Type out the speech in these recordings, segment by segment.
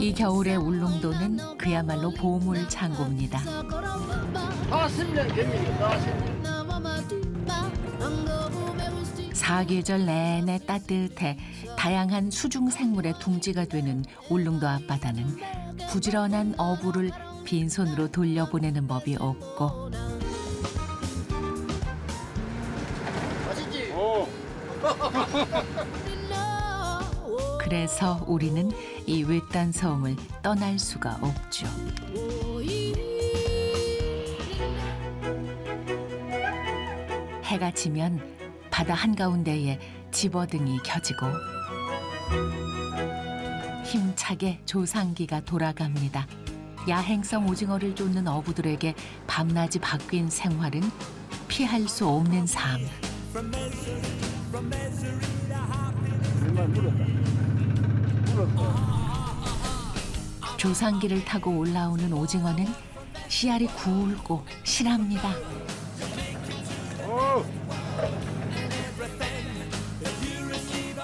이 겨울의 울릉도는 그야말로 보물 창고입니다. 사계절 내내 따뜻해 다양한 수중 생물의 둥지가 되는 울릉도 앞바다는 부지런한 어부를 빈손으로 돌려보내는 법이 없고 맛있지? 오, 그래서 우리는 이 외딴 섬을 떠날 수가 없죠. 해가 지면 바다 한가운데에 집어등이 켜지고 힘차게 조상기가 돌아갑니다. 야행성 오징어를 쫓는 어부들에게 밤낮이 바뀐 생활은 피할 수 없는 삶. 조상기를 타고 올라오는 오징어는 씨알이 굵고 실합니다. 오,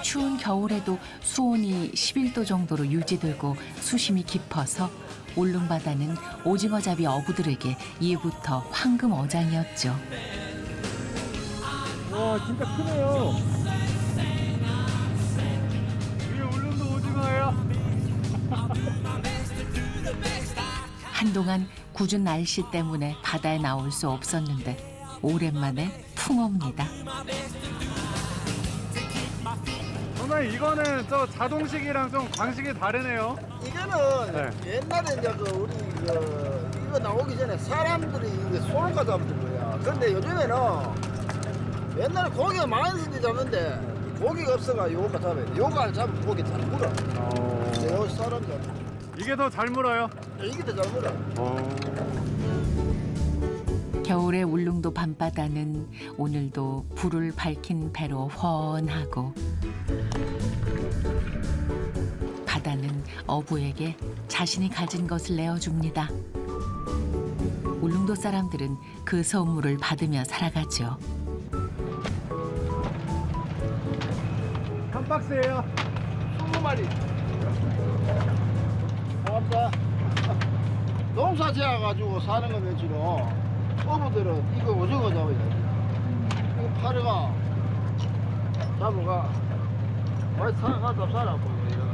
추운 겨울에도 수온이 11도 정도로 유지되고 수심이 깊어서 울릉바다는 오징어잡이 어부들에게 이후부터 황금 어장이었죠. 와 진짜 크네요. 한동안 굳은 날씨 때문에 바다에 나올 수 없었는데 오랜만에 풍어입니다. 선생님 이거는 저 자동식이랑 좀 방식이 다르네요. 이거는 네. 옛날에 이제 그 우리 그 이거 나오기 전에 사람들이 이게 소를 잡던 거야. 근데 요즘에는 옛날에 고기가 많아서 잡는데 고기가 없어가 요거 잡아야 돼. 요거 안 잡으면 고기 잘 물어. 어, 요 사람 잡. 이게 더 잘 물어요. 이게 더 잘 물어. 어, 겨울의 울릉도 밤바다는 오늘도 불을 밝힌 배로 훤하고 바다는 어부에게 자신이 가진 것을 내어줍니다. 울릉도 사람들은 그 선물을 받으며 살아가죠. 한 박스예요. 20마리. 고맙다. 농사 지어가지고 사는 거 며칠로 어부들은 이거 오징어 잡아야 돼. 이거 파르가 잡아가. 많이 사가다 살아 보이고 이러나.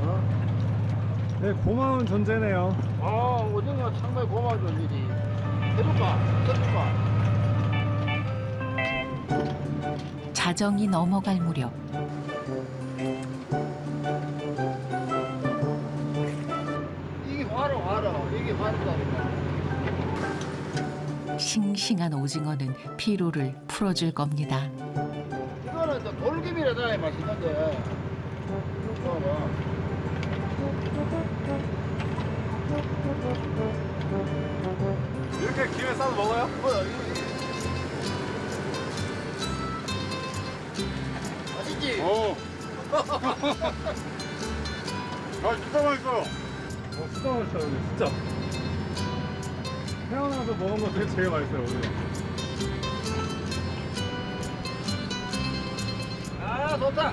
어? 네 고마운 존재네요. 아 오징어 정말 고마운 일이. 해줄까? 해줄까? 자정이 넘어갈 무렵 싱싱한 오징어는 피로를 풀어줄 겁니다. 이거는 이제 돌김이라다 맛있는데. 이거는. 이렇게 김에 싸서 먹어요? 뭐야 이거 맛있지? 오. 아 진짜 맛있어요. 어 진짜 맛있어요 진짜. 태어나서 먹은 것 중에 제일 맛있어요 오늘. 아 좋다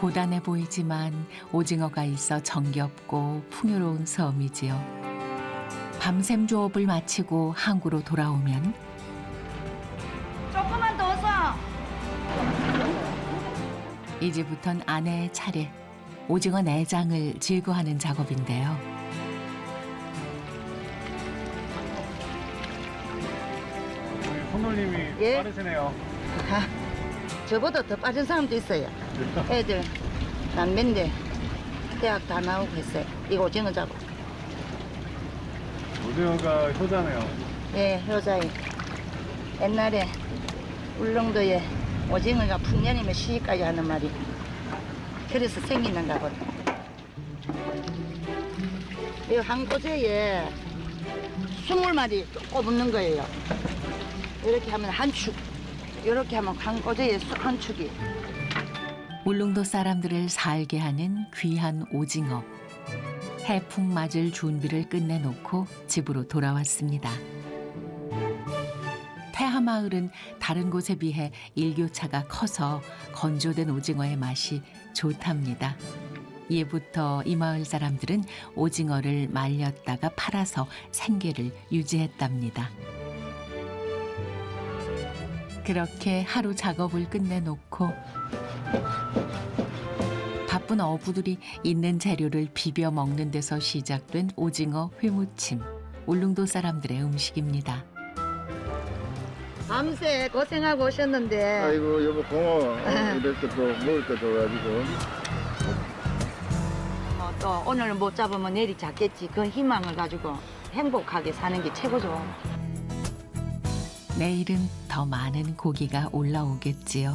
고단해 보이지만 오징어가 있어 정겹고 풍요로운 섬이지요. 밤샘 조업을 마치고 항구로 돌아오면 조금만 더 써. 이제부턴 아내의 차례 오징어 내장을 제거하는 작업인데요. 우리 손놀림이 예. 빠르시네요. 아, 저보다 더 빠진 사람도 있어요. 애들 남매인데 대학 다 나오고 했어요. 이거 오징어 잡고. 오징어가 효자네요. 예, 여자애. 옛날에 울릉도에 오징어가 풍년이면 시까지 하는 말이. 그래서 생기는가 보다. 이한 꼬재에 스물 마리 꼽는 거예요. 이렇게 하면 한 축. 이렇게 하면 한 꼬재에 수- 한 축이. 울릉도 사람들을 살게 하는 귀한 오징어. 해풍 맞을 준비를 끝내놓고 집으로 돌아왔습니다. 하마을은 다른 곳에 비해 일교차가 커서 건조된 오징어의 맛이 좋답니다. 예부터 이 마을 사람들은 오징어를 말렸다가 팔아서 생계를 유지했답니다. 그렇게 하루 작업을 끝내놓고 바쁜 어부들이 있는 재료를 비벼 먹는 데서 시작된 오징어 회무침. 울릉도 사람들의 음식입니다. 밤새 고생하고 오셨는데 아이고 여보 고마워 이렇게 또 먹을 거 줘가지고 뭐 또 오늘 못 잡으면 내일이 잡겠지 그 희망을 가지고 행복하게 사는 게 최고죠. 내일은 더 많은 고기가 올라오겠지요.